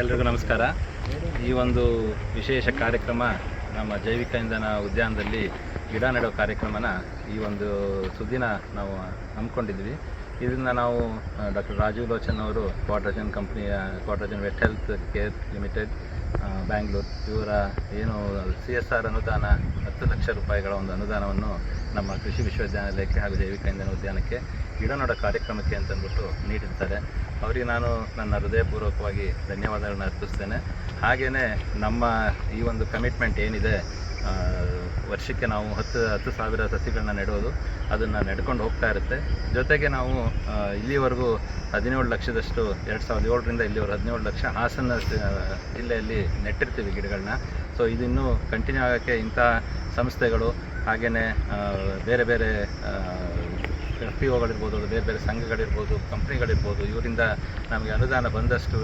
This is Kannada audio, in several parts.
ಎಲ್ರಿಗೂ ನಮಸ್ಕಾರ. ಈ ಒಂದು ವಿಶೇಷ ಕಾರ್ಯಕ್ರಮ ನಮ್ಮ ಜೈವಿಕ ಇಂಧನ ಉದ್ಯಾನದಲ್ಲಿ ಗಿಡ ನೆಡೋ ಕಾರ್ಯಕ್ರಮನ ಈ ಒಂದು ಸುದಿನ ನಾವು ಹಮ್ಮಿಕೊಂಡಿದ್ವಿ. ಇದರಿಂದ ನಾವು ಡಾಕ್ಟರ್ ರಾಜೀವ್ ಲೋಚನ್ ಅವರು ಕ್ವಾಟ್ರಜನ್ ಕಂಪ್ನಿಯ ಕ್ವಾಟ್ರಜನ್ vet health care limited Bangalore ಇವರ ಏನು ಸಿ ಎಸ್ ಆರ್ ಅನುದಾನ ಹತ್ತು ಲಕ್ಷ ರೂಪಾಯಿಗಳ ಒಂದು ಅನುದಾನವನ್ನು ನಮ್ಮ ಕೃಷಿ ವಿಶ್ವವಿದ್ಯಾನಿಲಯಕ್ಕೆ ಹಾಗೂ ಜೈವಿಕ ಇಂಧನ ಉದ್ಯಾನಕ್ಕೆ ಗಿಡ ನೆಡೋ ಕಾರ್ಯಕ್ರಮಕ್ಕೆ ಅಂತಂದ್ಬಿಟ್ಟು ನೀಡಿರ್ತಾರೆ ಅವರಿಗೆ ನಾನು ನನ್ನ ಹೃದಯಪೂರ್ವಕವಾಗಿ ಧನ್ಯವಾದಗಳನ್ನ ಅರ್ಪಿಸ್ತೇನೆ. ಹಾಗೆಯೇ ನಮ್ಮ ಈ ಒಂದು ಕಮಿಟ್ಮೆಂಟ್ ಏನಿದೆ ವರ್ಷಕ್ಕೆ ನಾವು ಹತ್ತು ಹತ್ತು ಸಾವಿರ ಸಸಿಗಳನ್ನ ನೆಡೋದು, ಅದನ್ನು ನೆಡ್ಕೊಂಡು ಹೋಗ್ತಾ ಇರುತ್ತೆ. ಜೊತೆಗೆ ನಾವು ಇಲ್ಲಿವರೆಗೂ ಹದಿನೇಳು ಲಕ್ಷದಷ್ಟು, ಎರಡು ಸಾವಿರದ ಏಳರಿಂದ ಇಲ್ಲಿವರೆಗೂ ಹದಿನೇಳು ಲಕ್ಷ ಹಾಸನ ಜಿಲ್ಲೆಯಲ್ಲಿ ನೆಟ್ಟಿರ್ತೀವಿ ಗಿಡಗಳನ್ನ ಸೊ ಇದಿನ್ನೂ ಕಂಟಿನ್ಯೂ ಆಗೋಕ್ಕೆ ಇಂಥ ಸಂಸ್ಥೆಗಳು ಹಾಗೆಯೇ ಬೇರೆ ಬೇರೆ ಎಫ್ ಪಿ ಒಗಳಿರ್ಬೋದು ಬೇರೆ ಬೇರೆ ಸಂಘಗಳಿರ್ಬೋದು, ಕಂಪ್ನಿಗಳಿರ್ಬೋದು, ಇವರಿಂದ ನಮಗೆ ಅನುದಾನ ಬಂದಷ್ಟು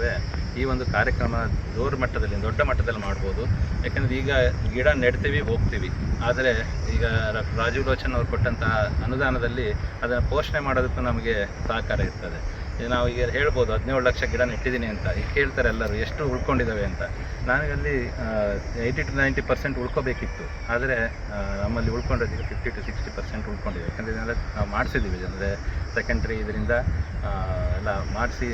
ಈ ಒಂದು ಕಾರ್ಯಕ್ರಮ ದೂರ ಮಟ್ಟದಲ್ಲಿ, ದೊಡ್ಡ ಮಟ್ಟದಲ್ಲಿ ಮಾಡ್ಬೋದು. ಯಾಕಂದರೆ ಈಗ ಗಿಡ ನೆಡ್ತೀವಿ, ಹೋಗ್ತೀವಿ. ಆದರೆ ಈಗ ರಾಜೀವ್ ಲೋಚನ್ ಅವರು ಕೊಟ್ಟಂತಹ ಅನುದಾನದಲ್ಲಿ ಅದನ್ನು ಪೋಷಣೆ ಮಾಡೋದಕ್ಕೂ ನಮಗೆ ಸಹಕಾರ ಇರ್ತದೆ. ನಾವು ಈಗ ಹೇಳ್ಬೋದು, ಹದಿನೇಳು ಲಕ್ಷ ಗಿಡ ನೆಟ್ಟಿದ್ದೀನಿ ಅಂತ. ಈಗ ಕೇಳ್ತಾರೆ ಎಲ್ಲರೂ, ಎಷ್ಟು ಉಳ್ಕೊಂಡಿದ್ದಾವೆ ಅಂತ. ನನಗಲ್ಲಿ ಏಯ್ಟಿ ಟು ನೈಂಟಿ ಪರ್ಸೆಂಟ್ ಉಳ್ಕೋಬೇಕಿತ್ತು. ಆದರೆ ನಮ್ಮಲ್ಲಿ ಉಳ್ಕೊಂಡಿದ್ದು ಈಗ ಫಿಫ್ಟಿ ಟು ಸಿಕ್ಸ್ಟಿ ಪರ್ಸೆಂಟ್ ಉಳ್ಕೊಂಡಿದೆ. ಯಾಕಂದರೆ ಇದನ್ನೆಲ್ಲ ನಾವು ಮಾಡಿಸಿದ್ದೀವಿ ಅಂದರೆ ಸೆಕೆಂಡ್ರಿ ಇದರಿಂದ ಎಲ್ಲ ಮಾಡಿಸಿ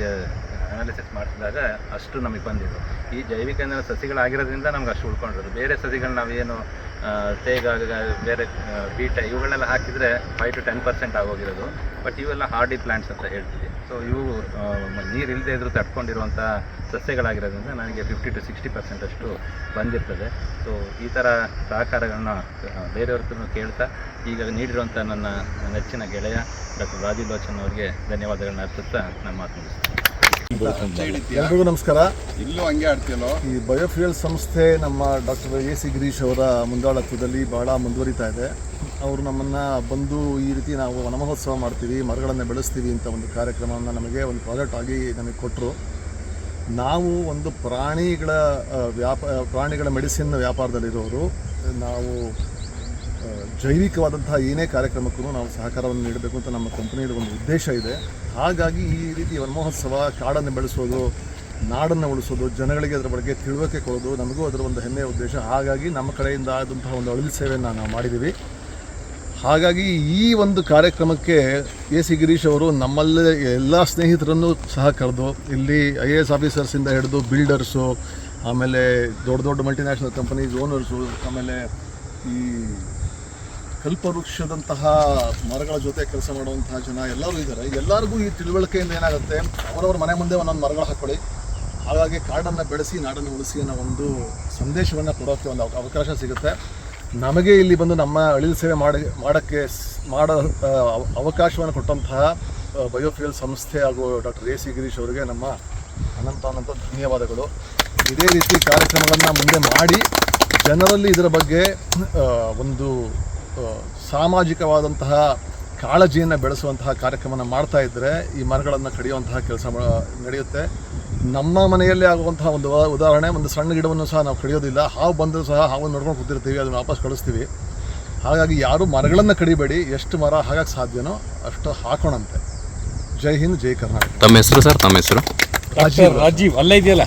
ಅನಾಲಿಸಿಸ್ ಮಾಡಿಸಿದಾಗ ಅಷ್ಟು ನಮಗೆ ಬಂದಿದ್ದು ಈ ಜೈವಿಕ ಇಂಧನ ಸಸಿಗಳಾಗಿರೋದ್ರಿಂದ ನಮ್ಗೆ ಅಷ್ಟು ಉಳ್ಕೊಂಡಿರೋದು. ಬೇರೆ ಸಸಿಗಳು ನಾವೇನು ತೇಗ ಬೇರೆ ಬೀಟ ಇವುಗಳೆಲ್ಲ ಹಾಕಿದರೆ ಫೈವ್ ಟು ಟೆನ್ ಪರ್ಸೆಂಟ್ ಆಗೋಗಿರೋದು. ಬಟ್ ಇವೆಲ್ಲ ಹಾರ್ಡಿ ಪ್ಲ್ಯಾಂಟ್ಸ್ ಅಂತ ಹೇಳ್ತೀವಿ. ಸೊ ಇವು ನೀರು ಇಲ್ಲದೆ ಇದ್ರೂ ತಡ್ಕೊಂಡಿರುವಂಥ ಸಸ್ಯಗಳಾಗಿರೋದ್ರಿಂದ ನನಗೆ ಫಿಫ್ಟಿ ಟು ಸಿಕ್ಸ್ಟಿ ಪರ್ಸೆಂಟ್ ಅಷ್ಟು ಬಂದಿರ್ತದೆ. ಸೊ ಈ ಥರ ಸಹಕಾರಗಳನ್ನ ಬೇರೆಯವ್ರ ಹತ್ರನೂ ಕೇಳ್ತಾ ಈಗ ನೀಡಿರುವಂಥ ನನ್ನ ನೆಚ್ಚಿನ ಗೆಳೆಯ ಡಾಕ್ಟರ್ ರಾಜೀವ್ ಲೋಚನ್ ಅವರಿಗೆ ಧನ್ಯವಾದಗಳನ್ನ ಅರ್ಪಿಸ್ತಾ ನಮ್ಮ ಮಾತು ಮುಗಿಸ್ತೀನಿ. ಎಲ್ರಿಗೂ ನಮಸ್ಕಾರ. ಇಲ್ಲೂ ಹಂಗೆ ಆಡ್ತೀಯಲ್ಲೋ? ಈ ಬಯೋಫ್ಯೂಯಲ್ ಸಂಸ್ಥೆ ನಮ್ಮ ಡಾಕ್ಟರ್ ಎ ಸಿ ಗಿರೀಶ್ ಅವರ ಮುಂದಾಳತ್ವದಲ್ಲಿ ಬಹಳ ಮುಂದುವರಿತಾ ಇದೆ. ಅವರು ನಮ್ಮನ್ನು ಬಂದು ಈ ರೀತಿ ನಾವು ವನಮಹೋತ್ಸವ ಮಾಡ್ತೀವಿ, ಮರಗಳನ್ನು ಬೆಳೆಸ್ತೀವಿ ಅಂತ ಒಂದು ಕಾರ್ಯಕ್ರಮವನ್ನು ನಮಗೆ ಒಂದು ಪ್ರಾಜೆಕ್ಟ್ ಆಗಿ ನಮಗೆ ಕೊಟ್ಟರು ನಾವು ಒಂದು ಪ್ರಾಣಿಗಳ ವ್ಯಾಪ ಪ್ರಾಣಿಗಳ ಮೆಡಿಸಿನ್ ವ್ಯಾಪಾರದಲ್ಲಿರೋರು, ನಾವು ಜೈವಿಕವಾದಂತಹ ಏನೇ ಕಾರ್ಯಕ್ರಮಕ್ಕೂ ನಾವು ಸಹಕಾರವನ್ನು ನೀಡಬೇಕು ಅಂತ ನಮ್ಮ ಕಂಪನಿಯ ಒಂದು ಉದ್ದೇಶ ಇದೆ. ಹಾಗಾಗಿ ಈ ರೀತಿ ವನಮಹೋತ್ಸವ, ಕಾಡನ್ನು ಬೆಳೆಸೋದು, ನಾಡನ್ನು ಉಳಿಸೋದು, ಜನಗಳಿಗೆ ಅದರ ಬಗ್ಗೆ ತಿಳುವಳಿಕೆ ಕೊಡೋದು ನಮಗೂ ಅದರ ಒಂದು ಹೆಮ್ಮೆಯ ಉದ್ದೇಶ. ಹಾಗಾಗಿ ನಮ್ಮ ಕಡೆಯಿಂದ ಆದಂತಹ ಒಂದು ಅಳಿಲು ಸೇವೆಯನ್ನು ನಾವು ಮಾಡಿದ್ದೀವಿ. ಹಾಗಾಗಿ ಈ ಒಂದು ಕಾರ್ಯಕ್ರಮಕ್ಕೆ ಎ ಸಿ ಗಿರೀಶ್ ಅವರು ನಮ್ಮಲ್ಲೇ ಎಲ್ಲ ಸ್ನೇಹಿತರನ್ನು ಸಹ ಕರೆದು, ಇಲ್ಲಿ ಐ ಎ ಎಸ್ ಆಫೀಸರ್ಸಿಂದ ಹಿಡಿದು ಬಿಲ್ಡರ್ಸು ಆಮೇಲೆ ದೊಡ್ಡ ದೊಡ್ಡ ಮಲ್ಟಿನ್ಯಾಷನಲ್ ಕಂಪನೀಸ್ ಓನರ್ಸು ಆಮೇಲೆ ಈ ಕಲ್ಪವೃಕ್ಷದಂತಹ ಮರಗಳ ಜೊತೆ ಕೆಲಸ ಮಾಡುವಂತಹ ಜನ ಎಲ್ಲರೂ ಇದ್ದಾರೆ. ಎಲ್ಲರಿಗೂ ಈ ತಿಳುವಳಿಕೆಯಿಂದ ಏನಾಗುತ್ತೆ, ಅವರವ್ರ ಮನೆ ಮುಂದೆ ಒಂದೊಂದು ಮರಗಳು ಹಾಕ್ಕೊಳ್ಳಿ ಹಾಗಾಗಿ ಕಾಡನ್ನು ಬೆಳೆಸಿ, ನಾಡನ್ನು ಉಳಿಸಿ ಅನ್ನೋ ಒಂದು ಸಂದೇಶವನ್ನು ಕೊಡೋಕ್ಕೆ ಒಂದು ಅವ- ಅವಕಾಶ ಸಿಗುತ್ತೆ. ನಮಗೆ ಇಲ್ಲಿ ಬಂದು ನಮ್ಮ ಅಳಿಲ್ ಸೇವೆ ಮಾಡಿ, ಮಾಡೋಕ್ಕೆ ಮಾಡೋ ಅವ- ಅವಕಾಶವನ್ನು ಕೊಟ್ಟಂತಹ ಬಯೋಫ್ಯೂಯಲ್ ಸಂಸ್ಥೆ ಹಾಗೂ ಡಾಕ್ಟರ್ ಎ ಸಿ ಗಿರೀಶ್ ಅವರಿಗೆ ನಮ್ಮ ಅನಂತ ಅನಂತ ಧನ್ಯವಾದಗಳು. ಇದೇ ರೀತಿ ಕಾರ್ಯಕ್ರಮಗಳನ್ನು ಮುಂದೆ ಮಾಡಿ, ಜನರಲ್ಲಿ ಇದರ ಬಗ್ಗೆ ಒಂದು ಸಾಮಾಜಿಕವಾದಂತಹ ಕಾಳಜಿಯನ್ನು ಬೆಳೆಸುವಂತಹ ಕಾರ್ಯಕ್ರಮನ ಮಾಡ್ತಾ ಇದ್ದರೆ ಈ ಮರಗಳನ್ನು ಕಡಿಯುವಂತಹ ಕೆಲಸ ನಡೆಯುತ್ತೆ. ನಮ್ಮ ಮನೆಯಲ್ಲಿ ಆಗುವಂತಹ ಒಂದು ಉದಾಹರಣೆ ಒಂದು ಸಣ್ಣ ಗಿಡವನ್ನು ಸಹ ನಾವು ಕಡಿಯೋದಿಲ್ಲ. ಹಾವು ಬಂದರೂ ಸಹ ಹಾವು ನೋಡ್ಕೊಂಡು ಕೂತಿರ್ತೀವಿ ಅದನ್ನು ವಾಪಸ್ ಕಳಿಸ್ತೀವಿ. ಹಾಗಾಗಿ ಯಾರು ಮರಗಳನ್ನು ಕಡಿಬೇಡಿ ಎಷ್ಟು ಮರ ಹಾಗಾಗಿ ಸಾಧ್ಯನೋ ಅಷ್ಟು ಹಾಕೋಣಂತೆ. ಜೈ ಹಿಂದ್ ಜೈ ಕರ್ನಾಟಕ. ತಮ್ಮ ಹೆಸರು ಸರ್? ತಮ್ಮ ಹೆಸರು? ರಾಜೀವ್ ರಾಜೀವ್ ಅಲ್ಲೇ ಇದೆಯಲ್ಲ?